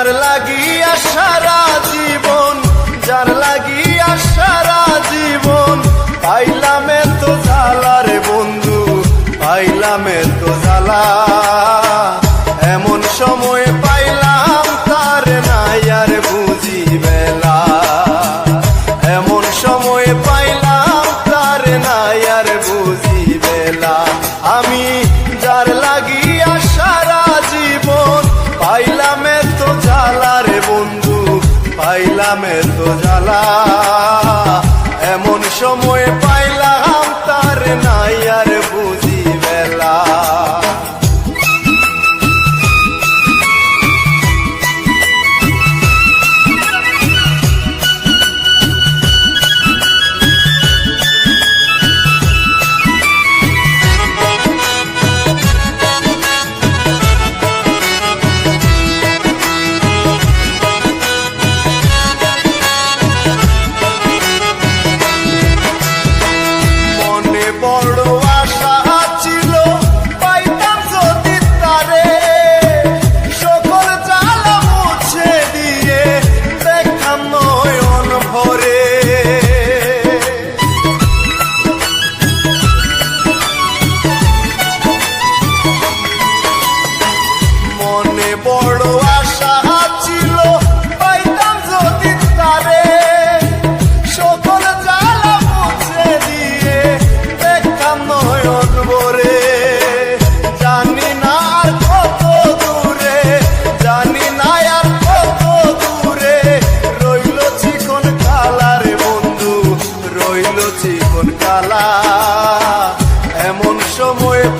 যার লাগিয়া সারা জীবন, যার লাগিয়া সারা জীবন, পাইলাম তো জালার রে বন্ধু, পাইলাম তো জালা এমন সময় পাইলাম তার নাই আর বুঝি বেলা। এমন সময় পাই তো জ্বালা রে বন্ধু পাইলাম এত জ্বালা। এমন সময় পাইলাম তার নাই আর i'm somewhere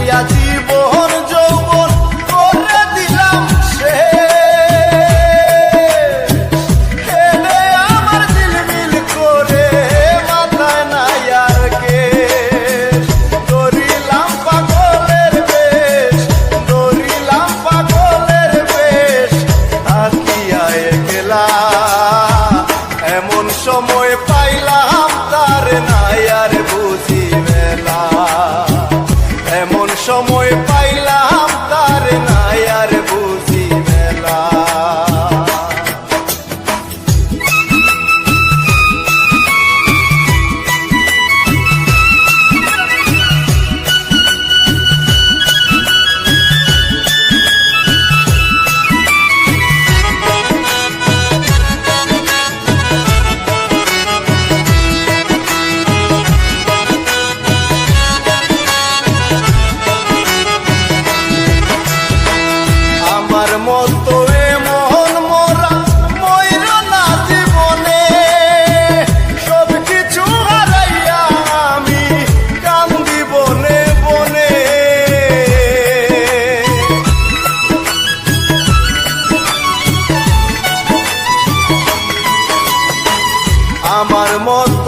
পাইলাম তার নায়ার বুঝি মেলা। amor.